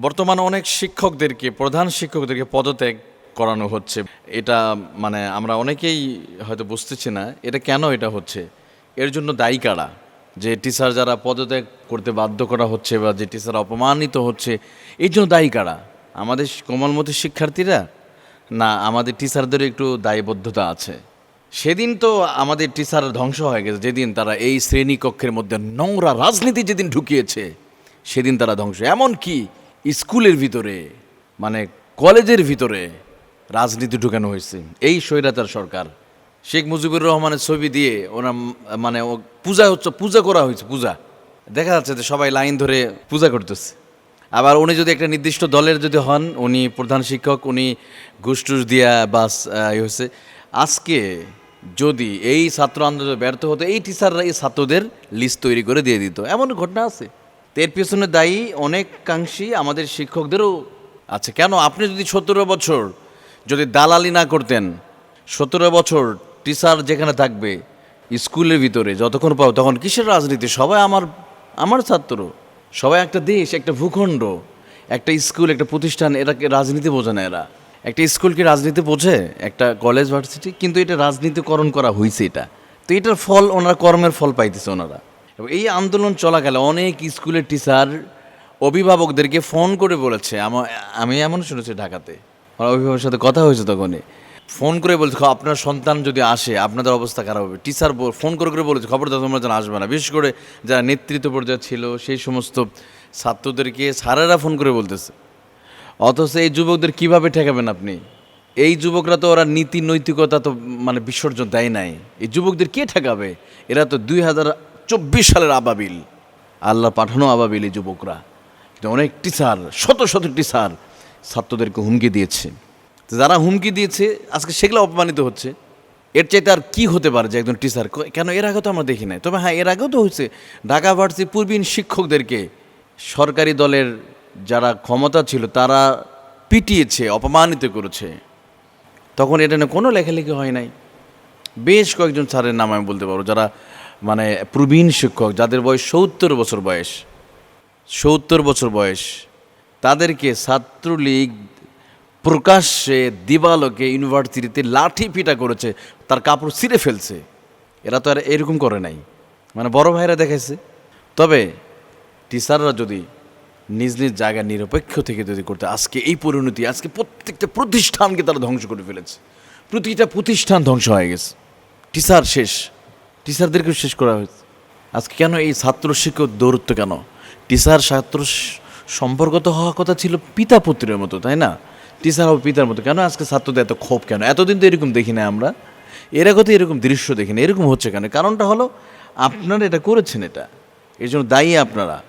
বর্তমানে অনেক শিক্ষকদেরকে, প্রধান শিক্ষকদেরকে পদত্যাগ করানো হচ্ছে। এটা মানে আমরা অনেকেই হয়তো বুঝতেছি না, এটা কেন এটা হচ্ছে? এর জন্য দায়ী কারা? যে টিচার যারা পদত্যাগ করতে বাধ্য করা হচ্ছে বা যে টিচার অপমানিত হচ্ছে এই জন্য দায়ী কারা? আমাদের কোমলমতি শিক্ষার্থীরা? না, আমাদের টিচারদের একটু দায়বদ্ধতা আছে। সেদিন তো আমাদের টিচার ধ্বংস হয়ে গেছে। যেদিন তারা এই শ্রেণীকক্ষের মধ্যে নোংরা রাজনীতি যেদিন ঢুকিয়েছে, সেদিন তারা ধ্বংস। এমন কি স্কুলের ভিতরে মানে কলেজের ভিতরে রাজনীতি ঢুকানো হয়েছে। এই স্বৈরাচার সরকার, শেখ মুজিবুর রহমানের ছবি দিয়ে ওনার মানে ও পূজা হচ্ছে, পূজা করা হয়েছে, পূজা। দেখা যাচ্ছে যে সবাই লাইন ধরে পূজা করতেছে। আবার উনি যদি একটা নির্দিষ্ট দলের যদি হন, উনি প্রধান শিক্ষক, উনি ঘুষ টুস দিয়া বাস ইয়ে হয়েছে। আজকে যদি এই ছাত্র আন্দোলন ব্যর্থ হতো, এই টিচাররা এই ছাত্রদের লিস্ট তৈরি করে দিয়ে দিত। এমন ঘটনা আছে। তো এর পেছনে দায়ী অনেকাংশী আমাদের শিক্ষকদেরও আছে। কেন? আপনি যদি সতেরো বছর যদি দালালি না করতেন, সতেরো বছর টিচার যেখানে থাকবে, স্কুলের ভিতরে যতক্ষণ পাও তখন কিসের রাজনীতি? সবাই আমার আমার ছাত্র। সবাই একটা দেশ, একটা ভূখণ্ড, একটা স্কুল, একটা প্রতিষ্ঠান, এটাকে রাজনীতি বোঝে না এরা। একটা স্কুল কি রাজনীতি বোঝে? একটা কলেজ, ভার্সিটি? কিন্তু এটা রাজনীতিকরণ করা হয়েছে এটা। তো এটার ফল, ওনারা কর্মের ফল পাইতেছে ওনারা। এবং এই আন্দোলন চলাকালে অনেক স্কুলের টিচার অভিভাবকদেরকে ফোন করে বলেছে, আমা- এমন শুনেছি ঢাকাতে। আমার অভিভাবকের সাথে কথা হয়েছে তখনই। ফোন করে বলছে আপনার সন্তান যদি আসে, আপনাদের অবস্থা খারাপ হবে। টিচার ফোন করে করে বলেছে খবর খবরদার, তোমরা যেন আসবে না। বিশেষ করে যারা নেতৃত্ব পর্যায়ে ছিল, সেই সমস্ত ছাত্রদেরকে স্যারেরা ফোন করে বলতেছে। অথচ এই যুবকদের কীভাবে ঠেকাবেন আপনি? এই যুবকরা তো ওরা নীতি নৈতিকতা তো মানে বিসর্জন দেয় নাই। এই যুবকদের কে ঠেকাবে? এরা তো দুই হাজার চব্বিশ সালের আবাবিল। আল্লাহ পাঠানো আবাবিল এই যুবকরা। কিন্তু অনেক টিচার, শত শত টিচার ছাত্রদেরকে হুমকি দিয়েছে। যারা হুমকি দিয়েছে, আজকে সেগুলো অপমানিত হচ্ছে। এর চাইতে আর কী হতে পারে যে একজন টিচার? কেন এর আগে তো আমরা দেখি নাই। তবে হ্যাঁ এর আগেও তো হয়েছে। ঢাকা ভার্সিটি পূর্বীন শিক্ষকদেরকে সরকারি দলের যারা ক্ষমতা ছিল, তারা পিটিয়েছে, অপমানিত করেছে। তখন এটা নিয়ে কোনো লেখালেখি হয় নাই। বেশ কয়েকজন স্যারের নাম আমি বলতে পারব, যারা মানে প্রবীণ শিক্ষক, যাদের বয়স সত্তর বছর বয়স, সত্তর বছর বয়স, তাদেরকে ছাত্রলীগ প্রকাশ্যে দিবালোকে ইউনিভার্সিটিতে লাঠি পিটা করেছে, তার কাপড় ছিঁড়ে ফেলছে। এরা তো আর এরকম করে নাই। মানে বড় ভাইরা দেখাইছে। তবে টিচাররা যদি নিজ নিজ জায়গায় নিরপেক্ষ থেকে যদি করতে, আজকে এই পরিণতি, আজকে প্রত্যেকটা প্রতিষ্ঠানকে তারা ধ্বংস করে ফেলেছে। প্রতিটা প্রতিষ্ঠান ধ্বংস হয়ে গেছে। টিচার শেষ। টিচারদেরকেও শেষ করা হয়েছে। আজকে কেন এই ছাত্র শিক্ষক দৌরত্ব কেন? টিচার ছাত্র সম্পর্ক তো হওয়ার কথা ছিল পিতা পুত্রের মতো, তাই না? টিচার হবে পিতার মতো। কেন আজকে ছাত্রদের এত ক্ষোভ কেন? এতদিন তো এরকম দেখি না আমরা। এর আগে তো এরকম দৃশ্য দেখি না এরকম হচ্ছে কেন? কারণটা হলো, আপনারা এটা করেছেন এটা। এর জন্য দায়ী আপনারা।